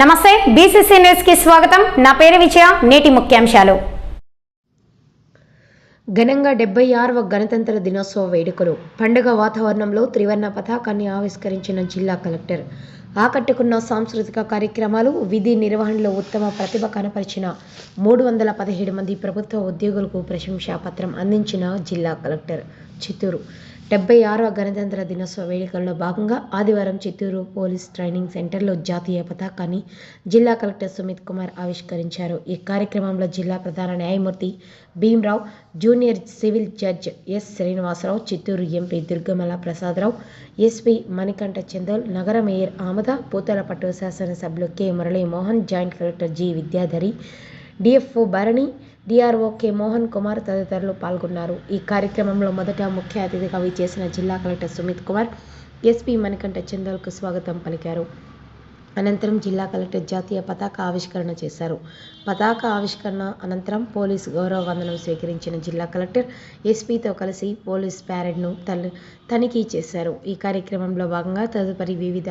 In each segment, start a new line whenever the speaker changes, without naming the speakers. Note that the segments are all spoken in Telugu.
నమస్తే బీసీసీ న్యూస్కి స్వాగతం. నా పేరు విజయ నేటి ముఖ్యాంశాలు.
ఘనంగా డెబ్బై ఆరవ గణతంత్ర దినోత్సవ వేడుకలు. పండుగ వాతావరణంలో త్రివర్ణ పతాకాన్ని ఆవిష్కరించిన జిల్లా కలెక్టర్. ఆకట్టుకున్న సాంస్కృతిక కార్యక్రమాలు విధి నిర్వహణలో ఉత్తమ ప్రతిభ కనపరిచిన మూడు వందల పదిహేడు మంది ప్రభుత్వ ఉద్యోగులకు ప్రశంసా పత్రం అందించిన జిల్లా కలెక్టర్. చిత్తూరు డెబ్బై ఆరవ గణతంత్ర దినోత్సవ వేడుకల్లో భాగంగా ఆదివారం చిత్తూరు పోలీస్ ట్రైనింగ్ సెంటర్లో జాతీయ పతాకాన్ని జిల్లా కలెక్టర్ సుమిత్ కుమార్ ఆవిష్కరించారు. ఈ కార్యక్రమంలో జిల్లా ప్రధాన న్యాయమూర్తి Bhimrao junior civil judge S Srinivasarao Chittoor MP Durgamala Prasadarao SP Manikanta Chandol నగర మేయర్ ఆమద పూతలపట్టు శాసనసభ్యులు K Muralimohan joint collector G Vidyadhari DFO Bharani DRO K Mohan Kumar తదితరులు పాల్గొన్నారు. ఈ కార్యక్రమంలో మొదట ముఖ్య అతిథిగా విచ్చేసిన జిల్లా కలెక్టర్ సుమిత్ కుమార్ ఎస్పీ మణికంఠ చందోల్కు స్వాగతం పలికారు. అనంతరం జిల్లా కలెక్టర్ జాతీయ పతాక ఆవిష్కరణ చేశారు. పతాక ఆవిష్కరణ అనంతరం పోలీస్ గౌరవ వందనం స్వీకరించిన జిల్లా కలెక్టర్ ఎస్పీతో కలిసి పోలీస్ ప్యారెడ్ను తల్లి తనిఖీ చేశారు. ఈ కార్యక్రమంలో భాగంగా తదుపరి వివిధ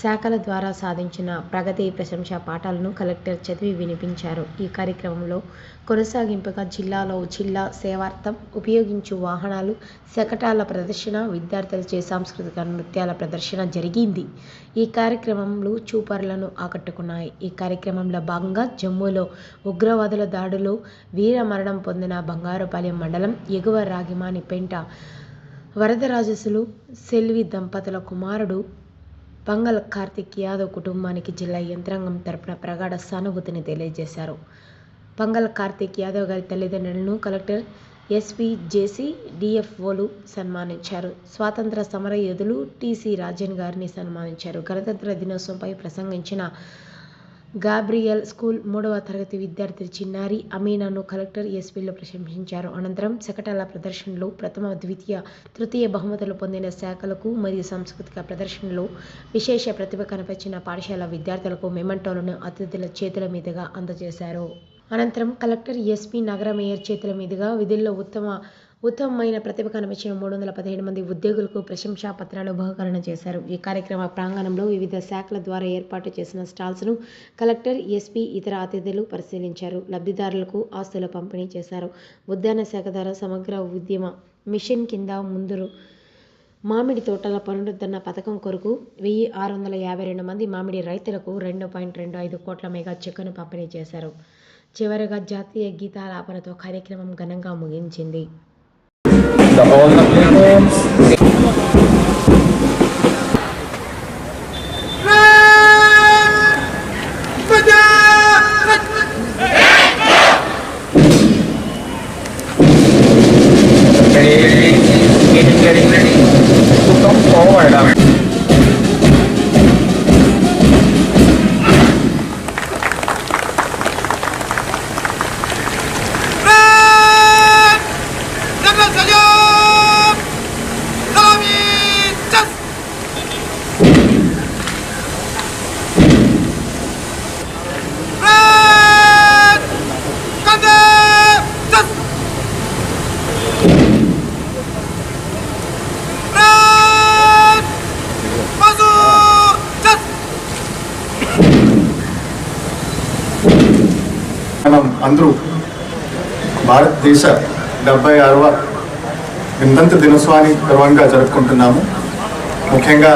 శాఖల ద్వారా సాధించిన ప్రగతి ప్రశంసా పాఠాలను కలెక్టర్ చదివి వినిపించారు. ఈ కార్యక్రమంలో కొనసాగింపుగా జిల్లాలో జిల్లా సేవార్థం ఉపయోగించు వాహనాలు శకటాల ప్రదర్శన విద్యార్థులచే సాంస్కృతిక నృత్యాల ప్రదర్శన జరిగింది. ఈ కార్యక్రమంలో చూపర్లను ఆకట్టుకున్నాయి. ఈ కార్యక్రమంలో భాగంగా జమ్మూలో ఉగ్రవాదుల దాడులు వీర మరణం పొందిన బంగారుపాలెం మండలం ఎగువ రాగిమాని పెంట వరదరాజసులు సెల్వి దంపతుల కుమారుడు పంగల్ కార్తిక్ యాదవ్ కుటుంబానికి జిల్లా యంత్రాంగం తరపున ప్రగాఢ సానుభూతిని తెలియజేశారు. పంగల్ కార్తీక్ యాదవ్ గారి తల్లిదండ్రులను కలెక్టర్ ఎస్వి జేసీ డిఎఫ్ఓలు సన్మానించారు. స్వాతంత్ర సమర యోధులు టీసీ రాజన్ గారిని సన్మానించారు. గణతంత్ర దినోత్సవంపై ప్రసంగించిన గాబ్రియల్ స్కూల్ మూడవ తరగతి విద్యార్థి చిన్నారి అమీనాను కలెక్టర్ ఎస్పీలో ప్రశంసించారు. అనంతరం శకటాల ప్రదర్శనలో ప్రథమ ద్వితీయ తృతీయ బహుమతులు పొందిన శాఖలకు మరియు సాంస్కృతిక ప్రదర్శనలో విశేష ప్రతిభ కనిపించిన పాఠశాల విద్యార్థులకు మెమంటోలను అతిథుల చేతుల మీదుగా అందజేశారు. అనంతరం కలెక్టర్ ఎస్పీ నగర మేయర్ చేతుల మీదుగా విధుల్లో ఉత్తమ ఉత్తమమైన ప్రతిభ కనిపించిన మూడు వందల పదిహేడు మంది ఉద్యోగులకు ప్రశంసా పత్రాలు బహుకరణ చేశారు. ఈ కార్యక్రమ ప్రాంగణంలో వివిధ శాఖల ద్వారా ఏర్పాటు చేసిన స్టాల్స్ను కలెక్టర్ ఎస్పీ ఇతర అతిథులు పరిశీలించారు. లబ్ధిదారులకు ఆస్తులు పంపిణీ చేశారు. ఉద్యాన శాఖ ద్వారా సమగ్ర ఉద్యమ మిషన్ కింద ముందు మామిడి తోటల పునరుద్ధరణ పథకం కొరకు వెయ్యి ఆరు వందల యాభై రెండు మంది మామిడి రైతులకు రెండు పాయింట్ రెండు ఐదు కోట్ల మెగా చెక్కును పంపిణీ చేశారు. చివరగా జాతీయ గీతాలాపనతో కార్యక్రమం ఘనంగా ముగించింది.
భారతదేశ డెబ్బై ఆరవ వింతంత దినోత్సవాన్ని గర్వంగా జరుపుకుంటున్నాము. ముఖ్యంగా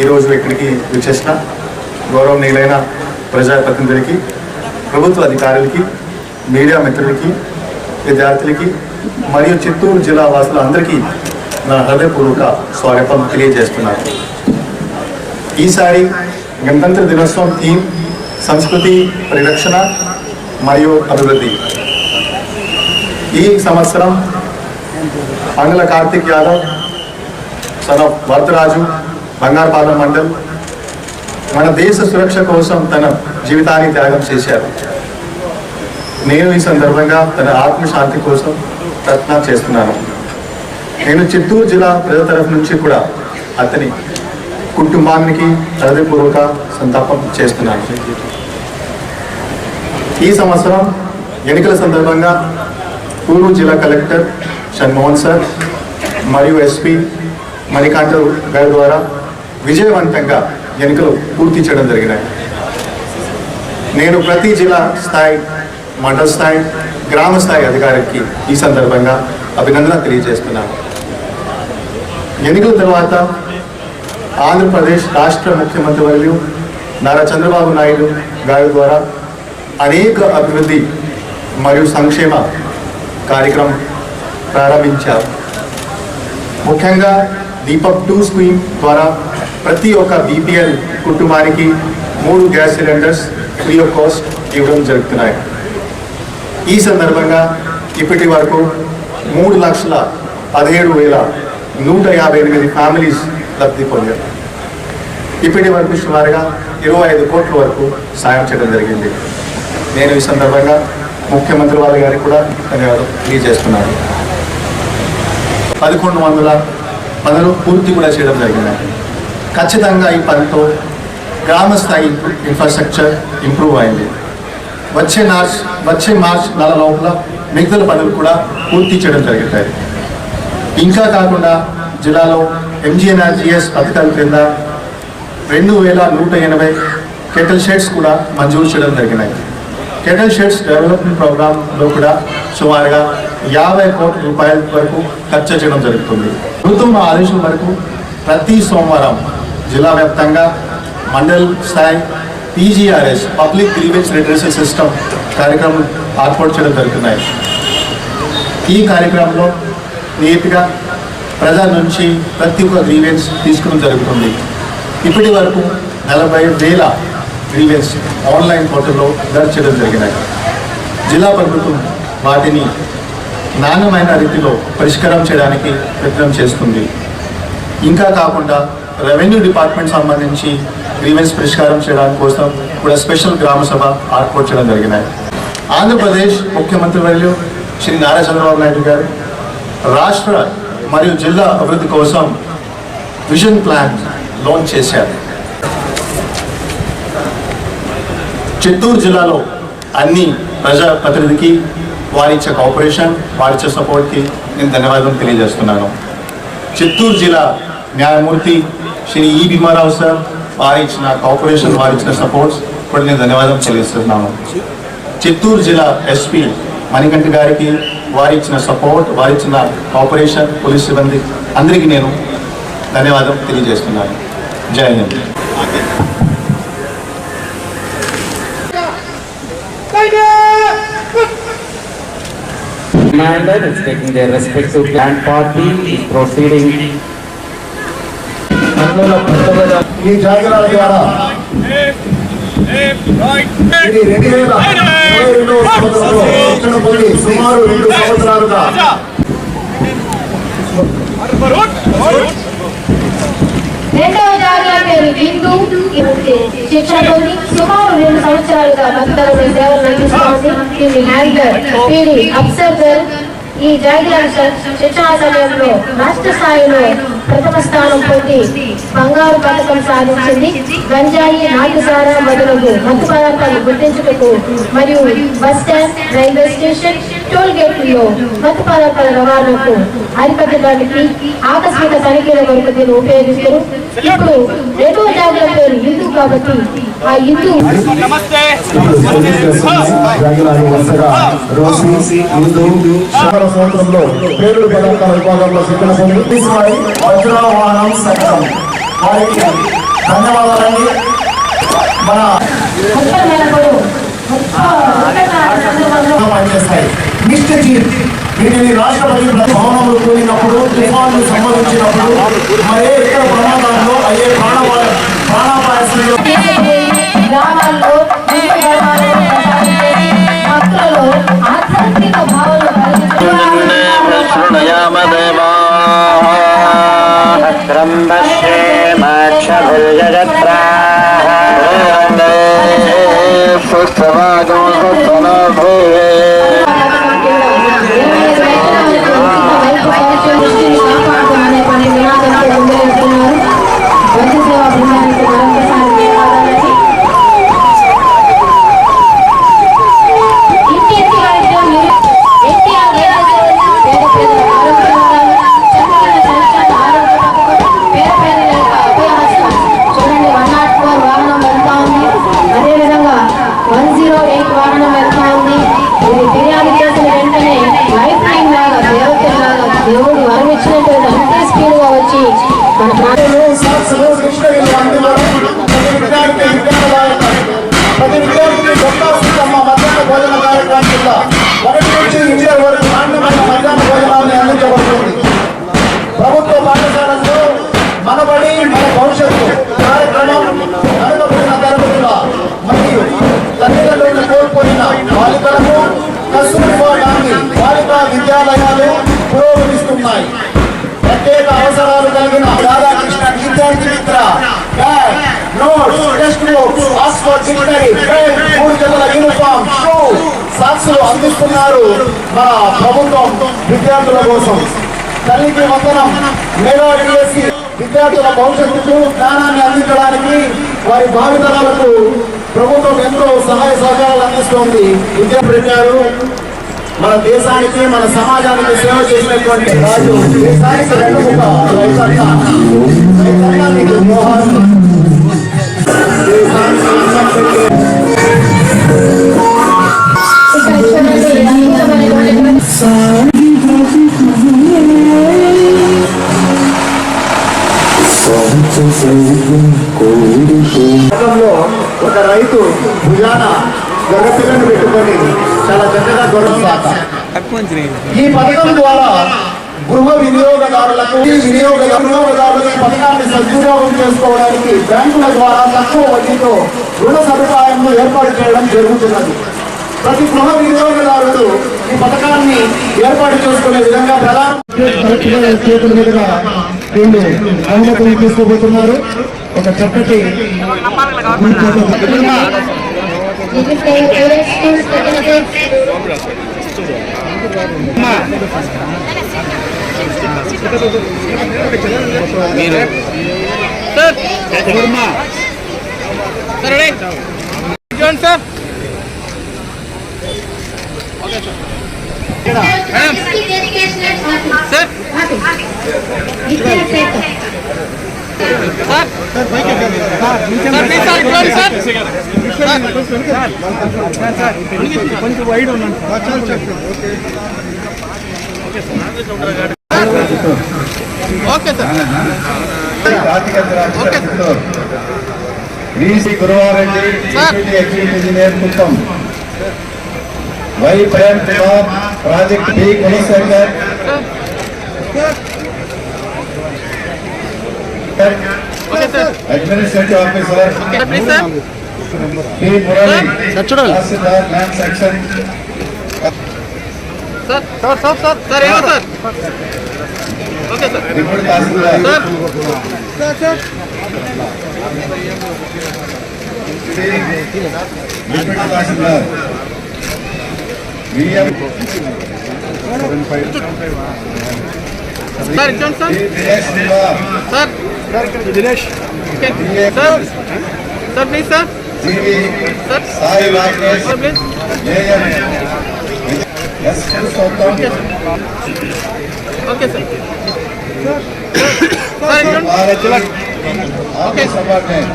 ఈరోజు ఇక్కడికి విచ్చేసిన గౌరవనీయులైన ప్రజాప్రతినిధులకి ప్రభుత్వ అధికారులకి మీడియా మిత్రులకి విద్యార్థులకి మరియు చిత్తూరు జిల్లా వాసులు అందరికీ నా హృదయపూర్వక స్వాగతం తెలియజేస్తున్నాను. ఈసారి గణతంత్ర దినోత్సవం థీమ్ సంస్కృతి పరిరక్షణ మరియు అభివృద్ధి. ఈ సంవత్సరం మంగళ కార్తిక్ యాదవ్ సన్ ఆఫ్ వరదరాజు బంగారుపాలెం మండల్ మన దేశ సురక్ష కోసం తన జీవితాన్ని త్యాగం చేశారు. నేను ఈ సందర్భంగా తన ఆత్మశాంతి కోసం ప్రయత్నం చేస్తున్నాను. నేను చిత్తూరు జిల్లా ప్రజల తరఫు నుంచి కూడా అతని కుటుంబానికి హృదయపూర్వక సంతాపం చేస్తున్నాను. ఈ సంవత్సరం ఎన్నికల సందర్భంగా పూర్వ జిల్లా కలెక్టర్ షణ్మోహన్ సార్ మరియు ఎస్పీ మణికాంత గారి ద్వారా విజయవంతంగా ఎన్నికలు పూర్తి చేయడం జరిగినాయి. నేను ప్రతి జిల్లా స్థాయి మండల స్థాయి గ్రామ స్థాయి అధికారికి ఈ సందర్భంగా అభినందన తెలియజేస్తున్నాను. ఎన్నికల తర్వాత ఆంధ్రప్రదేశ్ రాష్ట్ర ముఖ్యమంత్రి వర్యులు నారా చంద్రబాబు నాయుడు గారి ద్వారా అనేక అభివృద్ధి మరియు సంక్షేమ కార్యక్రమం ప్రారంభించారు. ముఖ్యంగా దీపక్ టూ స్కీమ్ ద్వారా ప్రతి ఒక్క బీపీఎల్ కుటుంబానికి మూడు gas cylinders free of cost ఇవ్వడం జరుగుతున్నాయి. ఈ సందర్భంగా ఇప్పటి వరకు మూడు లక్షల పదిహేడు వేల నూట యాభై ఎనిమిది ఫ్యామిలీస్ లబ్ధి పొందారు. ఇప్పటి వరకు సుమారుగా ఇరవై ఐదు కోట్ల వరకు సాయం చేయడం జరిగింది. నేను ఈ సందర్భంగా ముఖ్యమంత్రి వారి గారికి కూడా ధన్యవాదాలు తెలియజేస్తున్నాను పదకొండు వందల పనులు పూర్తి కూడా చేయడం జరిగింది. ఖచ్చితంగా ఈ పనితో గ్రామ స్థాయి ఇన్ఫ్రాస్ట్రక్చర్ ఇంప్రూవ్ అయింది. వచ్చే మార్చ్ వచ్చే మార్చ్ నెల లోపల మిగతా పనులు కూడా పూర్తి చేయడం జరుగుతాయి ఇంకా కాకుండా జిల్లాలో ఎంజీఎన్ఆర్జీఎస్ పథకాల క్రింద రెండు వేల నూట ఎనభై కెటల్ షెడ్స్ కూడా మంజూరు చేయడం జరిగినాయి. కెటల్ షెడ్స్ డెవలప్మెంట్ ప్రోగ్రాంలో కూడా సుమారుగా యాభై కోట్ల రూపాయల వరకు ఖర్చు చేయడం జరుగుతుంది. ప్రభుత్వం ఆదేశం వరకు ప్రతి సోమవారం జిల్లా వ్యాప్తంగా మండల్ స్థాయి PGRS public grievance redressal system కార్యక్రమం ఏర్పాటు చేయడం జరుగుతున్నాయి. ఈ కార్యక్రమంలో నీట్గా ప్రజల నుంచి ప్రతి ఒక్క గ్రీవెన్స్ తీసుకోవడం జరుగుతుంది. ఇప్పటి వరకు నలభై వేల గ్రీవెన్స్ ఆన్లైన్ పోర్టల్లో దర్జ్ చేయడం జరిగినాయి జిల్లా ప్రభుత్వం వాటిని నాణ్యమైన రీతిలో పరిష్కారం చేయడానికి ప్రయత్నం చేస్తుంది. ఇంకా కాకుండా రెవెన్యూ డిపార్ట్మెంట్ సంబంధించి గ్రీవెన్స్ పరిష్కారం చేయడానికి కోసం కూడా స్పెషల్ గ్రామ సభ ఏర్పాటు చేయడం జరిగినాయి ఆంధ్రప్రదేశ్ ముఖ్యమంత్రి వర్యులు శ్రీ నారా చంద్రబాబు నాయుడు గారు రాష్ట్ర మరియు జిల్లా అభివృద్ధి కోసం విజన్ ప్లాన్ లాంచ్ చేశారు. చిత్తూరు జిల్లాలో అన్ని ప్రజా ప్రతినిధికి వారిచ్చే కోఆపరేషన్ వారిచ్చే సపోర్ట్కి నేను ధన్యవాదాలు తెలియజేస్తున్నాను. చిత్తూరు జిల్లా న్యాయమూర్తి శ్రీ ఈ భీమారావు సార్ వారి ఇచ్చిన కోఆపరేషన్ వారి ఇచ్చిన సపోర్ట్స్ కూడా నేను ధన్యవాదాలు తెలియజేస్తున్నాను. చిత్తూరు జిల్లా ఎస్పీ మణికంఠ గారికి వారి ఇచ్చిన సపోర్ట్ వారి ఇచ్చిన కోఆపరేషన్ పోలీస్ సిబ్బంది అందరికీ నేను ధన్యవాదం తెలియజేస్తున్నాను. జై Hind.
Commander is taking their respective land party is proceeding
ఈ జాగ్రత్తల ద్వారా ఇది రెండు వేల ఇరవై రెండవ సంవత్సరంలో శిక్షణ పొంది సుమారు రెండు సంవత్సరాలుగా
రెండవ జాతీయ పేరు బిందు శిక్షణ సుమారు రెండు సంవత్సరాలుగా భక్తులకు సేవలు అందిస్తోంది ఇది హ్యాండర్ పీడి అబ్సర్వర్ ఈ జాగిర శిక్షణ సమయంలో రాష్ట్ర స్థాయిలో ప్రథమ స్థానం పొంది బంగారు పథకం సాధించింది. గంజాయి నాటుసారా మొదలగు మత్తు పదార్థాలు గుర్తించుటకు మరియు bus stand railway station toll గేట్లలో మత్తు పదార్థాల రవాణాకు అరికట్టడానికి ఆకస్మిక తనిఖీల కొరకు దీన్ని ఉపయోగిస్తారు. ఇప్పుడు రెండవ జాగ్రత్త పేరు హిందూ కాబట్టి ఆ హిందూ
నమస్తే.
జాగిరాలు వరుసగా రోజు ముందు శుభ్ర సంవత్సరంలో పేరుడు పదార్థాల విభాగంలో శిక్షణ పొంది తీసుకుని వజ్రవాహనం సంఘం వారికి ధన్యవాదాలండి మన
ముప్పై నెలలు
పనిచేస్తాయి మిస్టర్ జీప్ వీటిని రాష్ట్రపతి భవనంలో కూలినప్పుడు తుఫాన్లు సంభవించినప్పుడు మరే ఇతర ప్రమాదాల్లో అయ్యే ప్రాణాపాయ ప్రాణాపాయ
గ్రామాల్లో భక్తులలో ఆధ్యాత్మిక
ഞാൻ എന്നെ എത്തുന്നത് నోట్స్ ఆక్స్ఫర్డ్ డిక్షనరీ పెన్ మూడు జతల యూనిఫామ్ షూ సాక్సులు అందిస్తున్నారు మన ప్రభుత్వం విద్యార్థుల కోసం. తల్లికి వందనం మెగా డిఎస్సి విద్యార్థుల భవిష్యత్తుకు జ్ఞానాన్ని అందించడానికి వారి భావితరాలకు ప్రభుత్వం ఎంతో సహాయ సహకారాలు అందిస్తోంది. విద్యా పెట్టారు మన దేశానికి మన సమాజానికి సేవ చేసినటువంటి రాజు దేశానికి వెన్నుముక ఒక రైతు భుజాన గొర్రెపిల్లను పెట్టుకొని చాలా చక్కగా గొర్రెసాక ఈ పథకం ద్వారా గృహ వినియోగదారులకు ఈ వినియోగ వినియోగదారులకు ఈ పథకాన్ని సద్వినియోగం చేసుకోవడానికి బ్యాంకుల ద్వారా తక్కువ వడ్డీతో రుణ సదుపాయాలను ఏర్పాటు చేయడం జరుగుతున్నది. ప్రతి గృహ వినియోగదారుడు ఈ పథకాన్ని ఏర్పాటు చేసుకునే విధంగా ప్రధాన చేతుల మీదుగా వీళ్ళు అనుమతులు తీసుకోబోతున్నారు ఒక చక్కటి
schools taking a
చూడండి సార్ సార్
విద్యాశాఖ
సార్ ప్లీజ్ సార్ చూడండి
sir okay sir. VC Guruvareddy executive engineer Kuppam Y Prem Kumar project
B Gunasekhar.
Okay sir.
Administrative officer
P Murali tahsildar land section.
Sir sir sir sir sir. ఏమో sir okay sir
deputy tahsildar
sir
deputy tahsildar VM
sir ఇచ్చండి sir
Dinesh Shiva
sir Dinesh okay sir sir please sir
GV
sir
Sai Rakesh
office apartment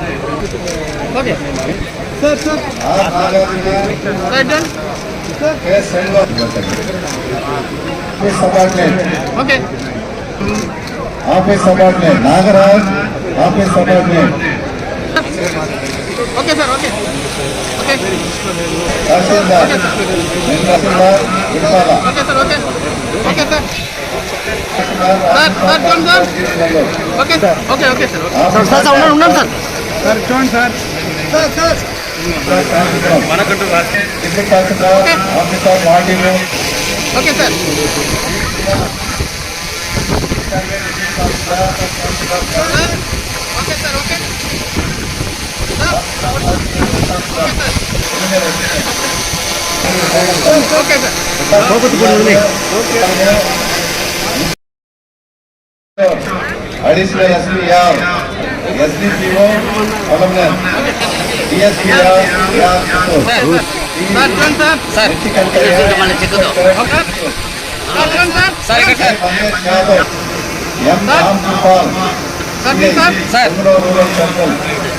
okay sir sir
R Nagarjuna sir ఇచ్చండి
K Selvam office apartment
okay
office apartment Nagaraj office apartment
okay sir okay okay
tahsildar N tahsildar ఇర్ఫాల
okay sir okay okay
sir
sir sir చూడండి sir okay sir okay okay sir okay sir sir ఉండండి ఉండండి సార్
మనకంటూ district tahsildar officer వార్డీలు
okay sir okay sir okay okay sir
additional SPR SDPO అలమ్నన్ DSPR
sir చూడండి సార్ సార్ ఓకే సార్ చూడండి సార్ సార్ ఇక్కడ sir
Ramesh Yadav M Ram Gopal
sir please sir sir
rural circle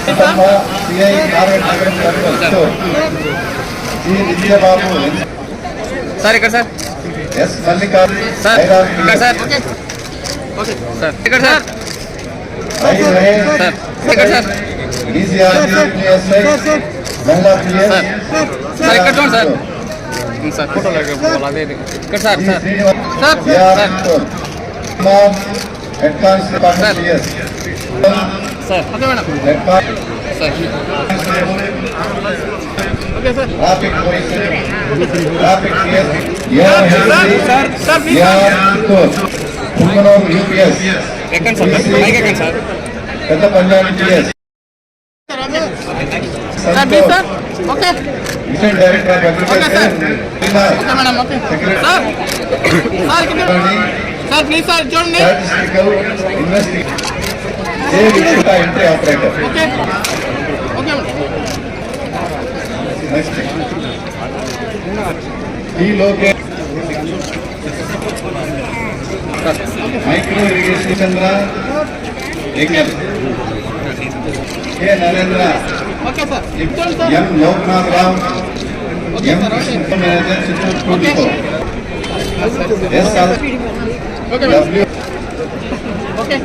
CI Narayana నగరం సర్కిల్ జి విజయబాబు
సార్ ఇక్కడ సార్
ఎస్ మల్లికార్జున్
సార్ ఇక్కడ సార్ ఓకే ఓకే సార్ ఇక్కడ సార్ సార్ ఇక్కడ సార్ సార్ సార్ ఇక్కడ చూడండి సార్ ఉం, సార్ ఫోటోలు ఎక్కడ అదే ఇది. ఇక్కడ sir sir sir sir sir okay madam sir okay sir
Traffic police, traffic CS,
sir sir please sir
Punganur UPS,
ఎక్కండి సార్ పైకి ఎక్కండి సార్
పెద్ద Punjab PS,
sir please sir okay
Assistant
sir please sir చూడండి
Entry Operator. Okay okay Irrigation Chandra, Ekal, K Narendra,
okay sir చూడండి sir
M Loknath Ram,
okay
M
sir okay
Krishna Manager, Chittoor 24. S. Al-
okay madam
W.
Okay